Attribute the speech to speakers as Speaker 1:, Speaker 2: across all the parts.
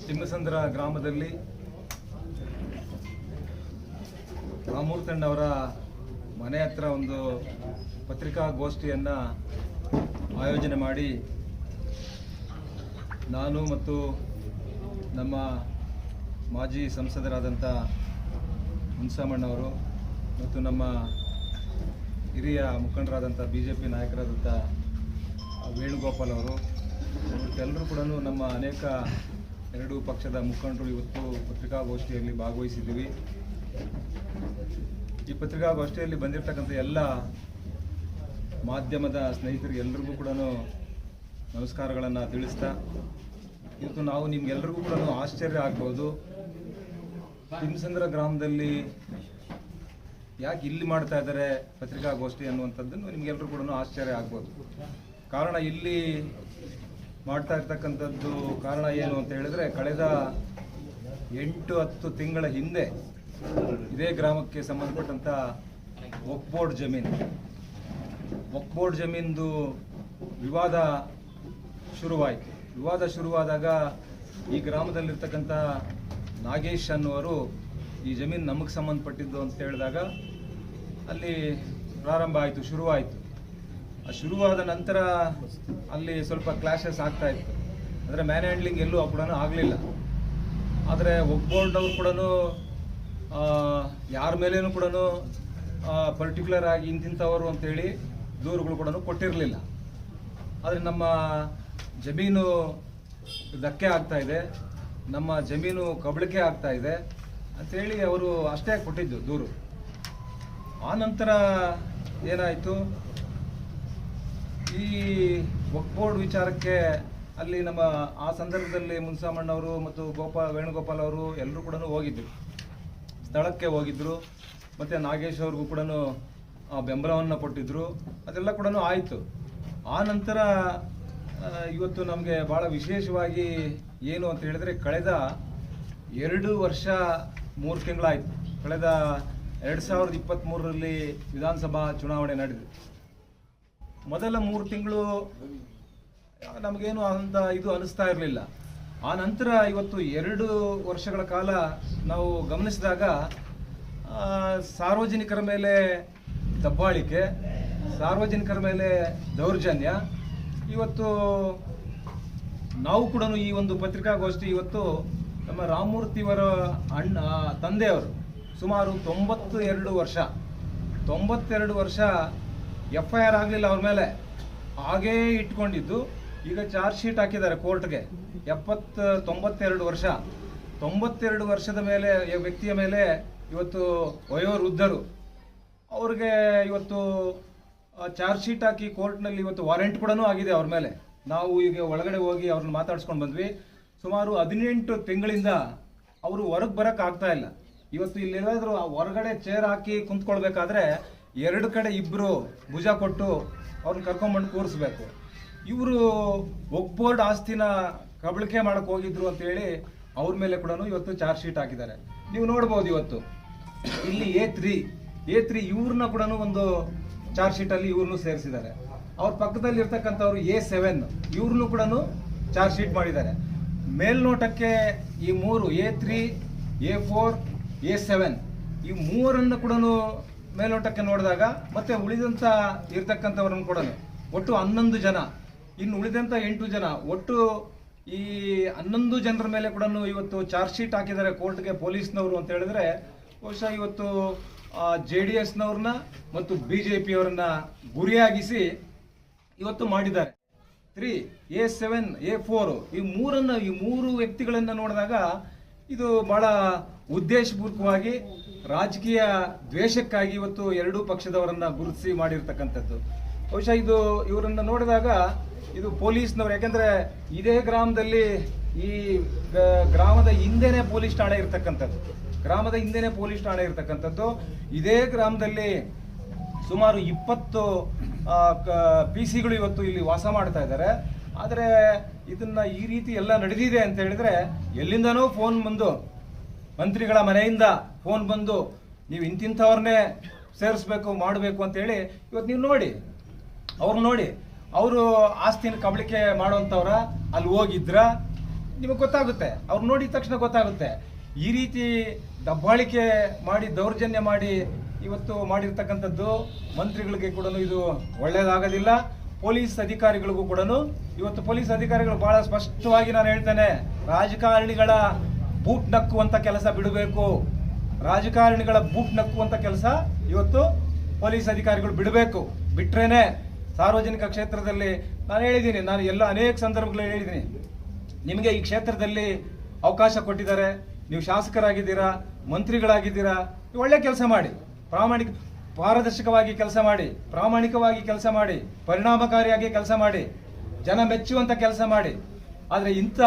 Speaker 1: ತಿಮ್ಮಸಂದ್ರ ಗ್ರಾಮದಲ್ಲಿ ರಾಮೂರ್ತಣ್ಣವರ ಮನೆ ಹತ್ರ ಒಂದು ಪತ್ರಿಕಾಗೋಷ್ಠಿಯನ್ನು ಆಯೋಜನೆ ಮಾಡಿ ನಾನು ಮತ್ತು ನಮ್ಮ ಮಾಜಿ ಸಂಸದರಾದಂಥ ಮುನ್ಸಾಮಣ್ಣವರು ಮತ್ತು ನಮ್ಮ ಹಿರಿಯ ಮುಖಂಡರಾದಂಥ ಬಿ ಜೆ ಪಿ ನಾಯಕರಾದಂಥ ವೇಣುಗೋಪಾಲ್ ಅವರು ಎಲ್ಲರೂ ಕೂಡ ನಮ್ಮ ಅನೇಕ ಎರಡೂ ಪಕ್ಷದ ಮುಖಂಡರು ಇವತ್ತು ಪತ್ರಿಕಾಗೋಷ್ಠಿಯಲ್ಲಿ ಭಾಗವಹಿಸಿದ್ದೀವಿ. ಈ ಪತ್ರಿಕಾಗೋಷ್ಠಿಯಲ್ಲಿ ಬಂದಿರತಕ್ಕಂಥ ಎಲ್ಲ ಮಾಧ್ಯಮದ ಸ್ನೇಹಿತರಿಗೆ ಎಲ್ರಿಗೂ ಕೂಡ ನಮಸ್ಕಾರಗಳನ್ನು ತಿಳಿಸ್ತಾ, ಇವತ್ತು ನಾವು ನಿಮ್ಗೆಲ್ರಿಗೂ ಕೂಡ ಆಶ್ಚರ್ಯ ಆಗ್ಬೋದು. ಹಿಂಸಂದ್ರ ಗ್ರಾಮದಲ್ಲಿ ಯಾಕೆ ಇಲ್ಲಿ ಮಾಡ್ತಾ ಇದ್ದಾರೆ ಪತ್ರಿಕಾಗೋಷ್ಠಿ ಅನ್ನುವಂಥದ್ದನ್ನು ನಿಮ್ಗೆಲ್ರಿಗೂ ಕೂಡ ಆಶ್ಚರ್ಯ ಆಗ್ಬೋದು. ಕಾರಣ ಇಲ್ಲಿ ಮಾಡ್ತಾ ಇರ್ತಕ್ಕಂಥದ್ದು ಕಾರಣ ಏನು ಅಂತ ಹೇಳಿದ್ರೆ ಕಳೆದ ಎಂಟು ಹತ್ತು ತಿಂಗಳ ಹಿಂದೆ ಇದೇ ಗ್ರಾಮಕ್ಕೆ ಸಂಬಂಧಪಟ್ಟಂತ ವಕ್ ಬೋರ್ಡ್ ಜಮೀನು. ವಕ್ ಬೋರ್ಡ್ ಜಮೀನ್ದು ವಿವಾದ ಶುರುವಾಯಿತು. ವಿವಾದ ಶುರುವಾದಾಗ ಈ ಗ್ರಾಮದಲ್ಲಿರ್ತಕ್ಕಂಥ ನಾಗೇಶ್ ಅನ್ನುವರು ಈ ಜಮೀನು ನಮಗೆ ಸಂಬಂಧಪಟ್ಟಿದ್ದು ಅಂತ ಹೇಳಿದಾಗ ಅಲ್ಲಿ ಪ್ರಾರಂಭ ಆಯಿತು, ಶುರುವಾಯಿತು. ಶುರುವಾದ ನಂತರ ಅಲ್ಲಿ ಸ್ವಲ್ಪ ಕ್ಲಾಶಸ್ ಆಗ್ತಾ ಇತ್ತು. ಅಂದರೆ ಮ್ಯಾನ್ ಹ್ಯಾಂಡ್ಲಿಂಗ್ ಎಲ್ಲೂ ಕೂಡ ಆಗಲಿಲ್ಲ. ಆದರೆ ಒಗ್ಬೋರ್ಡ್ನವ್ರು ಕೂಡ ಯಾರ ಮೇಲೇನೂ ಕೂಡ ಪರ್ಟಿಕ್ಯುಲರ್ ಆಗಿ ಇಂತಿಂಥವರು ಅಂತೇಳಿ ದೂರುಗಳು ಕೂಡ ಕೊಟ್ಟಿರಲಿಲ್ಲ. ಆದರೆ ನಮ್ಮ ಜಮೀನು ಧಕ್ಕೆ ಆಗ್ತಾ ಇದೆ. ನಮ್ಮ ಜಮೀನು ಕಬಳಿಕೆ ಆಗ್ತಾ ಇದೆ ಅಂಥೇಳಿ ಅವರು ಅಷ್ಟೇ ಕೊಟ್ಟಿದ್ದು ದೂರು. ಆ ನಂತರ ಏನಾಯಿತು? ಈ ಬೋರ್ಡ್ ವಿಚಾರಕ್ಕೆ ಅಲ್ಲಿ ನಮ್ಮ ಆ ಸಂದರ್ಭದಲ್ಲಿ ಮುನ್ಸಾಮಣ್ಣವರು ಮತ್ತು ಗೋಪಾಲ್ ವೇಣುಗೋಪಾಲ್ ಅವರು ಎಲ್ಲರೂ ಕೂಡ ಹೋಗಿದ್ದರು. ಸ್ಥಳಕ್ಕೆ ಹೋಗಿದ್ದರು ಮತ್ತು ನಾಗೇಶ್ ಅವ್ರಿಗೂ ಕೂಡ ಬೆಂಬಲವನ್ನು ಕೊಟ್ಟಿದ್ದರು ಅದೆಲ್ಲ ಕೂಡ ಆಯಿತು. ಆ ನಂತರ ಇವತ್ತು ನಮಗೆ ಭಾಳ ವಿಶೇಷವಾಗಿ ಏನು ಅಂತ ಹೇಳಿದರೆ ಕಳೆದ ಎರಡು ವರ್ಷ ಮೂರು ತಿಂಗಳಾಯಿತು. ಕಳೆದ ಎರಡು ಸಾವಿರದ ಇಪ್ಪತ್ತ್ಮೂರರಲ್ಲಿ ವಿಧಾನಸಭಾ ಚುನಾವಣೆ ನಡೆದಿದೆ. ಮೊದಲ ಮೂರು ತಿಂಗಳು ನಮಗೇನು ಅಂತ ಇದು ಅನಿಸ್ತಾ ಇರಲಿಲ್ಲ. ಆ ನಂತರ ಇವತ್ತು ಎರಡು ವರ್ಷಗಳ ಕಾಲ ನಾವು ಗಮನಿಸಿದಾಗ ಸಾರ್ವಜನಿಕರ ಮೇಲೆ ದಬ್ಬಾಳಿಕೆ, ಸಾರ್ವಜನಿಕರ ಮೇಲೆ ದೌರ್ಜನ್ಯ. ಇವತ್ತು ನಾವು ಕೂಡ ಈ ಒಂದು ಪತ್ರಿಕಾಗೋಷ್ಠಿ ಇವತ್ತು ನಮ್ಮ ರಾಮಮೂರ್ತಿಯವರ ಅಣ್ಣ ತಂದೆಯವರು ಸುಮಾರು ತೊಂಬತ್ತು ಎರಡು ವರ್ಷ, ತೊಂಬತ್ತೆರಡು ವರ್ಷ ಎಫ್ ಐ ಆರ್ ಆಗಲಿಲ್ಲ ಅವ್ರ ಮೇಲೆ. ಹಾಗೇ ಇಟ್ಕೊಂಡಿದ್ದು. ಈಗ ಚಾರ್ಜ್ ಶೀಟ್ ಹಾಕಿದ್ದಾರೆ ಕೋರ್ಟ್ಗೆ ಎಪ್ಪತ್ತ ತೊಂಬತ್ತೆರಡು ವರ್ಷ. ತೊಂಬತ್ತೆರಡು ವರ್ಷದ ಮೇಲೆ ವ್ಯಕ್ತಿಯ ಮೇಲೆ ಇವತ್ತು ವಯೋವೃದ್ಧರು. ಅವ್ರಿಗೆ ಇವತ್ತು ಚಾರ್ಜ್ ಶೀಟ್ ಹಾಕಿ ಕೋರ್ಟ್ನಲ್ಲಿ ಇವತ್ತು ವಾರೆಂಟ್ ಕೂಡ ಆಗಿದೆ ಅವ್ರ ಮೇಲೆ. ನಾವು ಈಗ ಒಳಗಡೆ ಹೋಗಿ ಅವ್ರನ್ನ ಮಾತಾಡ್ಸ್ಕೊಂಡು ಬಂದ್ವಿ. ಸುಮಾರು ಹದಿನೆಂಟು ತಿಂಗಳಿಂದ ಅವರು ಹೊರಗೆ ಬರಕ್ ಆಗ್ತಾ ಇಲ್ಲ. ಇವತ್ತು ಇಲ್ಲಿ ಆ ಹೊರಗಡೆ ಚೇರ್ ಹಾಕಿ ಕುಂತ್ಕೊಳ್ಬೇಕಾದ್ರೆ ಎರಡು ಕಡೆ ಇಬ್ಬರು ಭುಜ ಕೊಟ್ಟು ಅವ್ರನ್ನ ಕರ್ಕೊಂಬಂದು ಕೂರಿಸ್ಬೇಕು. ಇವರು ಒಗ್ಬೋರ್ಡ್ ಆಸ್ತಿನ ಕಬಳಿಕೆ ಮಾಡಕ್ಕೆ ಹೋಗಿದ್ರು ಅಂತ ಹೇಳಿ ಅವ್ರ ಮೇಲೆ ಕೂಡ ಇವತ್ತು ಚಾರ್ಜ್ ಶೀಟ್ ಹಾಕಿದ್ದಾರೆ. ನೀವು ನೋಡ್ಬೋದು ಇವತ್ತು. ಇಲ್ಲಿ ಎ ತ್ರೀ ಎ ತ್ರೀ ಇವ್ರನ್ನ ಕೂಡ ಒಂದು ಚಾರ್ಜ್ ಶೀಟ್ ಅಲ್ಲಿ ಇವ್ರನ್ನು ಸೇರಿಸಿದ್ದಾರೆ. ಅವ್ರ ಪಕ್ಕದಲ್ಲಿ ಇರ್ತಕ್ಕಂಥವ್ರು ಎ ಸೆವೆನ್, ಇವ್ರನ್ನೂ ಕೂಡ ಚಾರ್ಜ್ ಶೀಟ್ ಮಾಡಿದ್ದಾರೆ. ಮೇಲ್ನೋಟಕ್ಕೆ ಈ ಮೂರು, A three, A four, A seven, ಈ ಮೂವರನ್ನು ಕೂಡ ಮೇಲ್ನೋಟಕ್ಕೆ ನೋಡಿದಾಗ ಮತ್ತೆ ಉಳಿದಂತ ಇರ್ತಕ್ಕಂಥವ್ರನ್ನು ಕೂಡ ಒಟ್ಟು ಹನ್ನೊಂದು ಜನ. ಇನ್ನು ಉಳಿದಂತ ಎಂಟು ಜನ. ಒಟ್ಟು ಈ ಹನ್ನೊಂದು ಜನರ ಮೇಲೆ ಕೂಡ ಇವತ್ತು ಚಾರ್ಜ್ ಶೀಟ್ ಹಾಕಿದ್ದಾರೆ ಕೋರ್ಟ್ಗೆ ಪೊಲೀಸ್ನವರು ಅಂತ ಹೇಳಿದ್ರೆ, ಬಹುಶಃ ಇವತ್ತು ಜೆ ಡಿ ಎಸ್ನವ್ರನ್ನ ಮತ್ತು ಬಿ ಜೆ ಪಿಯವರನ್ನ ಗುರಿಯಾಗಿಸಿ ಇವತ್ತು ಮಾಡಿದ್ದಾರೆ. Three, A seven, A four ಈ ಮೂರನ್ನು, ಈ ಮೂರು ವ್ಯಕ್ತಿಗಳನ್ನು ನೋಡಿದಾಗ ಇದು ಬಹಳ ಉದ್ದೇಶಪೂರ್ವಕವಾಗಿ ರಾಜಕೀಯ ದ್ವೇಷಕ್ಕಾಗಿ ಇವತ್ತು ಎರಡೂ ಪಕ್ಷದವರನ್ನ ಗುರುತಿಸಿ ಮಾಡಿರ್ತಕ್ಕಂಥದ್ದು. ಬಹುಶಃ ಇದು ಇವರನ್ನ ನೋಡಿದಾಗ ಇದು ಪೊಲೀಸ್ನವ್ರು, ಯಾಕೆಂದ್ರೆ ಇದೇ ಗ್ರಾಮದಲ್ಲಿ ಈ ಗ್ರಾಮದ ಹಿಂದೆನೆ ಪೊಲೀಸ್ ಠಾಣೆ ಇರ್ತಕ್ಕಂಥದ್ದು. ಗ್ರಾಮದ ಹಿಂದೆನೆ ಪೊಲೀಸ್ ಠಾಣೆ ಇರ್ತಕ್ಕಂಥದ್ದು. ಇದೇ ಗ್ರಾಮದಲ್ಲಿ ಸುಮಾರು ಇಪ್ಪತ್ತು ಪಿ ಸಿಗಳು ಇವತ್ತು ಇಲ್ಲಿ ವಾಸ ಮಾಡ್ತಾ ಇದ್ದಾರೆ. ಆದರೆ ಇದನ್ನ ಈ ರೀತಿ ಎಲ್ಲ ನಡೆದಿದೆ ಅಂತ ಹೇಳಿದ್ರೆ ಎಲ್ಲಿಂದನೋ ಫೋನ್ ಬಂದು, ಮಂತ್ರಿಗಳ ಮನೆಯಿಂದ ಫೋನ್ ಬಂದು, ನೀವು ಇಂತಿಂಥವ್ರನ್ನೇ ಸೇರಿಸ್ಬೇಕು, ಮಾಡಬೇಕು ಅಂತ ಹೇಳಿ ಇವತ್ತು ನೀವು ನೋಡಿ, ಅವ್ರು ನೋಡಿ, ಅವರು ಆಸ್ತಿನ ಕಬಳಿಕೆ ಮಾಡೋಂಥವ್ರ ಅಲ್ಲಿ ಹೋಗಿದ್ರ, ನಿಮಗೆ ಗೊತ್ತಾಗುತ್ತೆ. ಅವ್ರು ನೋಡಿದ ತಕ್ಷಣ ಗೊತ್ತಾಗುತ್ತೆ. ಈ ರೀತಿ ದಬ್ಬಾಳಿಕೆ ಮಾಡಿ, ದೌರ್ಜನ್ಯ ಮಾಡಿ ಇವತ್ತು ಮಾಡಿರ್ತಕ್ಕಂಥದ್ದು ಮಂತ್ರಿಗಳಿಗೆ ಕೂಡ ಇದು ಒಳ್ಳೆಯದಾಗೋದಿಲ್ಲ ಪೊಲೀಸ್ ಅಧಿಕಾರಿಗಳಿಗೂ ಕೂಡ ಇವತ್ತು ಪೊಲೀಸ್ ಅಧಿಕಾರಿಗಳು ಬಹಳ ಸ್ಪಷ್ಟವಾಗಿ ನಾನು ಹೇಳ್ತೇನೆ, ರಾಜಕಾರಣಿಗಳ ಬೂಟ್ ನಕ್ಕುವಂತ ಕೆಲಸ ಬಿಡಬೇಕು. ರಾಜಕಾರಣಿಗಳ ಬೂಟ್ ನಕ್ಕುವಂತ ಕೆಲಸ ಇವತ್ತು ಪೊಲೀಸ್ ಅಧಿಕಾರಿಗಳು ಬಿಡಬೇಕು. ಬಿಟ್ರೇನೆ ಸಾರ್ವಜನಿಕ ಕ್ಷೇತ್ರದಲ್ಲಿ ನಾನು ಹೇಳಿದ್ದೀನಿ, ನಾನು ಎಲ್ಲ ಅನೇಕ ಸಂದರ್ಭಗಳಲ್ಲಿ ಹೇಳಿದ್ದೀನಿ. ನಿಮಗೆ ಈ ಕ್ಷೇತ್ರದಲ್ಲಿ ಅವಕಾಶ ಕೊಟ್ಟಿದ್ದಾರೆ, ನೀವು ಶಾಸಕರಾಗಿದ್ದೀರಾ, ಮಂತ್ರಿಗಳಾಗಿದ್ದೀರಾ ಒಳ್ಳೆ ಕೆಲಸ ಮಾಡಿ. ಪ್ರಾಮಾಣಿಕ ಪಾರದರ್ಶಕವಾಗಿ ಕೆಲಸ ಮಾಡಿ, ಪ್ರಾಮಾಣಿಕವಾಗಿ ಕೆಲಸ ಮಾಡಿ, ಪರಿಣಾಮಕಾರಿಯಾಗಿ ಕೆಲಸ ಮಾಡಿ, ಜನ ಮೆಚ್ಚುವಂತ ಕೆಲಸ ಮಾಡಿ, ಆದರೆ ಇಂಥ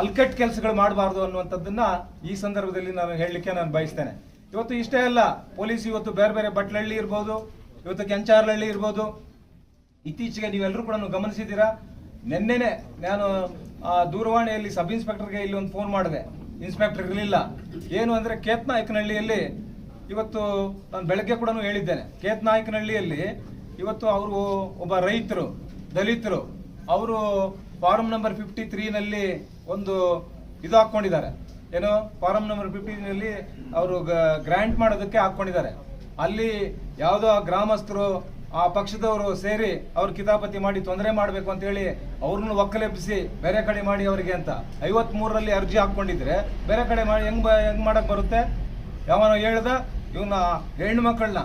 Speaker 1: ಅಲ್ಕಟ್ ಕೆಲಸಗಳು ಮಾಡಬಾರ್ದು ಅನ್ನುವಂಥದ್ದನ್ನ ಈ ಸಂದರ್ಭದಲ್ಲಿ ನಾನು ಹೇಳಲಿಕ್ಕೆ ನಾನು ಬಯಸ್ತೇನೆ. ಇವತ್ತು ಇಷ್ಟೇ ಅಲ್ಲ, ಪೊಲೀಸ್ ಇವತ್ತು ಬೇರೆ ಬೇರೆ ಬಟ್ಲಹಳ್ಳಿ ಇರ್ಬೋದು, ಇವತ್ತು ಕೆಂಚಾರ್ಲಹಳ್ಳಿ ಇರ್ಬೋದು. ಇತ್ತೀಚೆಗೆ ನೀವೆಲ್ಲರೂ ಕೂಡ ಗಮನಿಸಿದ್ದೀರಾ? ನಿನ್ನೆನೆ ನಾನು ದೂರವಾಣಿಯಲ್ಲಿ ಸಬ್ ಇನ್ಸ್ಪೆಕ್ಟರ್ಗೆ ಇಲ್ಲಿ ಒಂದು ಫೋನ್ ಮಾಡಿದೆ. ಇನ್ಸ್ಪೆಕ್ಟರ್ ಇರಲಿಲ್ಲ. ಏನು ಅಂದ್ರೆ ಕೇತ್ನಾಯಕನಹಳ್ಳಿಯಲ್ಲಿ ಇವತ್ತು ನಾನು ಬೆಳಗ್ಗೆ ಕೂಡ ಹೇಳಿದ್ದೇನೆ. ಕೇತ್ನಾಯಕನಹಳ್ಳಿಯಲ್ಲಿ ಇವತ್ತು ಅವರು ಒಬ್ಬ ರೈತರು, ದಲಿತರು. ಅವರು ಫಾರಂ ನಂಬರ್ ಫಿಫ್ಟಿ ತ್ರೀನಲ್ಲಿ ಒಂದು ಇದು ಹಾಕೊಂಡಿದ್ದಾರೆ ಏನು? ಫಾರಂ ನಂಬರ್ ಫಿಫ್ಟಿನಲ್ಲಿ ಅವರು ಗ್ರ್ಯಾಂಟ್ ಮಾಡೋದಕ್ಕೆ ಹಾಕೊಂಡಿದ್ದಾರೆ ಅಲ್ಲಿ ಯಾವುದೋ ಗ್ರಾಮಸ್ಥರು ಆ ಪಕ್ಷದವರು ಸೇರಿ ಅವ್ರ ಕಿತಾಪತಿ ಮಾಡಿ ತೊಂದರೆ ಮಾಡಬೇಕು ಅಂತ ಹೇಳಿ ಅವ್ರನ್ನ ಒಕ್ಕಲೆಬ್ಬಿಸಿ ಬೇರೆ ಕಡೆ ಮಾಡಿ ಅವರಿಗೆ ಅಂತ. ಐವತ್ ಮೂರರಲ್ಲಿ ಅರ್ಜಿ ಹಾಕೊಂಡಿದ್ರೆ ಬೇರೆ ಕಡೆ ಮಾಡಿ ಹೆಂಗ್ ಹೆಂಗ್ ಮಾಡಕ್ ಬರುತ್ತೆ? ಯಾವನೋ ಹೇಳ್ದ ಇವನ್ನ ಹೆಣ್ಣು ಮಕ್ಕಳನ್ನ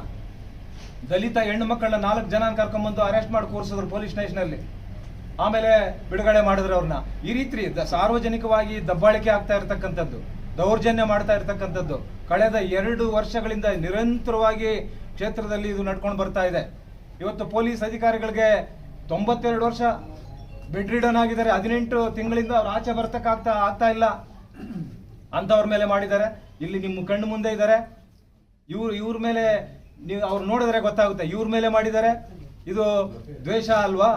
Speaker 1: ದಲಿತ ಹೆಣ್ಣು ಮಕ್ಕಳನ್ನ ನಾಲ್ಕು ಜನ ಕರ್ಕೊಂಡ್ಬಂದು ಅರೆಸ್ಟ್ ಮಾಡಿ ಕೂರಿಸಿದ್ರು ಪೊಲೀಸ್ ಸ್ಟೇಷನಲ್ಲಿ ಆಮೇಲೆ ಬಿಡುಗಡೆ ಮಾಡಿದ್ರು ಅವ್ರನ್ನ ಈ ರೀತಿ ಸಾರ್ವಜನಿಕವಾಗಿ ದಬ್ಬಾಳಿಕೆ ಆಗ್ತಾ ಇರತಕ್ಕಂಥದ್ದು, ದೌರ್ಜನ್ಯ ಮಾಡ್ತಾ ಇರತಕ್ಕಂಥದ್ದು, ಕಳೆದ ಎರಡು ವರ್ಷಗಳಿಂದ ನಿರಂತರವಾಗಿ ಕ್ಷೇತ್ರದಲ್ಲಿ ಇದು ನಡ್ಕೊಂಡು ಬರ್ತಾ ಇದೆ. ಇವತ್ತು ಪೊಲೀಸ್ ಅಧಿಕಾರಿಗಳಿಗೆ ತೊಂಬತ್ತೆರಡು ವರ್ಷ ಬೆಡ್ ರಿಡನ್ ಆಗಿದ್ದಾರೆ. ಹದಿನೆಂಟು ತಿಂಗಳಿಂದ ಅವ್ರು ಆಚೆ ಬರ್ತಕ್ಕಾಗ್ತಾ, ಆಗ್ತಾ ಆಗ್ತಾ ಇಲ್ಲ. ಅಂತವ್ರ ಮೇಲೆ ಮಾಡಿದ್ದಾರೆ. ಇಲ್ಲಿ ನಿಮ್ಮ ಕಣ್ಣು ಮುಂದೆ ಇದ್ದಾರೆ. ಇವ್ರು, ಇವ್ರ ಮೇಲೆ ನೀವು ಅವ್ರು ನೋಡಿದ್ರೆ ಗೊತ್ತಾಗುತ್ತೆ. ಇವ್ರ ಮೇಲೆ ಮಾಡಿದ್ದಾರೆ. ಇದು ದ್ವೇಷ ಅಲ್ವಾ?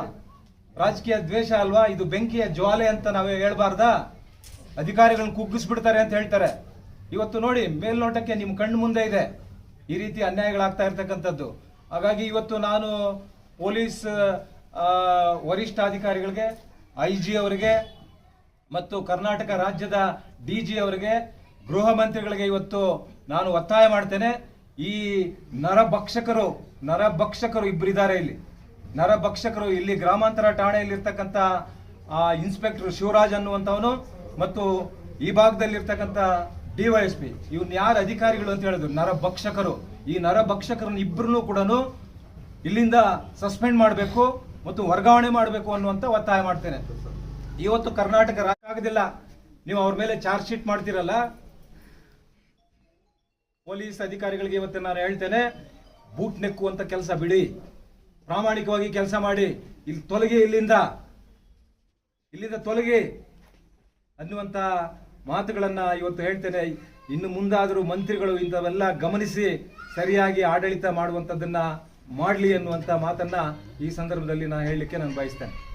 Speaker 1: ರಾಜಕೀಯ ದ್ವೇಷ ಅಲ್ವಾ? ಇದು ಬೆಂಕಿಯ ಜ್ವಾಲೆ ಅಂತ ನಾವೇ ಹೇಳ್ಬಾರ್ದಾ? ಅಧಿಕಾರಿಗಳನ್ನ ಕುಗ್ಗಿಸ್ಬಿಡ್ತಾರೆ ಅಂತ ಹೇಳ್ತಾರೆ. ಇವತ್ತು ನೋಡಿ, ಮೇಲ್ನೋಟಕ್ಕೆ ನಿಮ್ಮ ಕಣ್ಣು ಮುಂದೆ ಇದೆ. ಈ ರೀತಿ ಅನ್ಯಾಯಗಳಾಗ್ತಾ ಇರ್ತಕ್ಕಂಥದ್ದು. ಹಾಗಾಗಿ ಇವತ್ತು ನಾನು ಪೊಲೀಸ್ ವರಿಷ್ಠ ಅಧಿಕಾರಿಗಳಿಗೆ, ಐ ಜಿ ಅವರಿಗೆ ಮತ್ತು ಕರ್ನಾಟಕ ರಾಜ್ಯದ ಡಿ ಜಿ ಅವರಿಗೆ ಗೃಹ ಮಂತ್ರಿಗಳಿಗೆ ಇವತ್ತು ನಾನು ಒತ್ತಾಯ ಮಾಡ್ತೇನೆ. ಈ ನರಭಕ್ಷಕರು ನರಭಕ್ಷಕರು ಇಬ್ಬರಿದ್ದಾರೆ ಇಲ್ಲಿ. ನರಭಕ್ಷಕರು ಇಲ್ಲಿ ಗ್ರಾಮಾಂತರ ಠಾಣೆಯಲ್ಲಿರ್ತಕ್ಕಂಥ ಇನ್ಸ್ಪೆಕ್ಟರ್ ಶಿವರಾಜ್ ಅನ್ನುವಂಥವನು ಮತ್ತು ಈ ಭಾಗದಲ್ಲಿರ್ತಕ್ಕಂಥ ಡಿವೈಎಸ್ಪಿ ಇವನ್ ಯಾರು ಅಧಿಕಾರಿಗಳು ಅಂತ ಹೇಳಿದ್ರು. ನರಭಕ್ಷಕರು. ಈ ನರಭಕ್ಷಕರನ್ನ ಇಬ್ಬರನ್ನು ಕೂಡ ಇಲ್ಲಿಂದ ಸಸ್ಪೆಂಡ್ ಮಾಡಬೇಕು ಮತ್ತು ವರ್ಗಾವಣೆ ಮಾಡಬೇಕು ಅನ್ನುವಂತ ಒತ್ತಾಯ ಮಾಡ್ತೇನೆ. ಇವತ್ತು ಕರ್ನಾಟಕ ರಾಜ್ಯ ಆಗೋದಿಲ್ಲ. ನೀವು ಅವ್ರ ಮೇಲೆ ಚಾರ್ಜ್ ಶೀಟ್ ಮಾಡ್ತೀರಲ್ಲ. ಪೊಲೀಸ್ ಅಧಿಕಾರಿಗಳಿಗೆ ಇವತ್ತು ನಾನು ಹೇಳ್ತೇನೆ, ಬೂಟ್ ನೆಕ್ಕುವಂತ ಕೆಲಸ ಬಿಡಿ. ಪ್ರಾಮಾಣಿಕವಾಗಿ ಕೆಲಸ ಮಾಡಿ. ಇಲ್ಲಿ ತೊಲಗಿ ಇಲ್ಲಿಂದ. ಇಲ್ಲಿಂದ ತೊಲಗಿ. ಅನ್ನುವಂತ ಮಾತುಗಳನ್ನ ಇವತ್ತು ಹೇಳ್ತೇನೆ. ಇನ್ನು ಮುಂದಾದರೂ ಮಂತ್ರಿಗಳು ಇಂಥವೆಲ್ಲ ಗಮನಿಸಿ ಸರಿಯಾಗಿ ಆಡಳಿತ ಮಾಡುವಂಥದ್ದನ್ನ ಮಾಡಲಿ ಅನ್ನುವಂಥ ಮಾತನ್ನ ಈ ಸಂದರ್ಭದಲ್ಲಿ ನಾನು ಹೇಳಲಿಕ್ಕೆ ನಾನು ಬಯಸ್ತೇನೆ.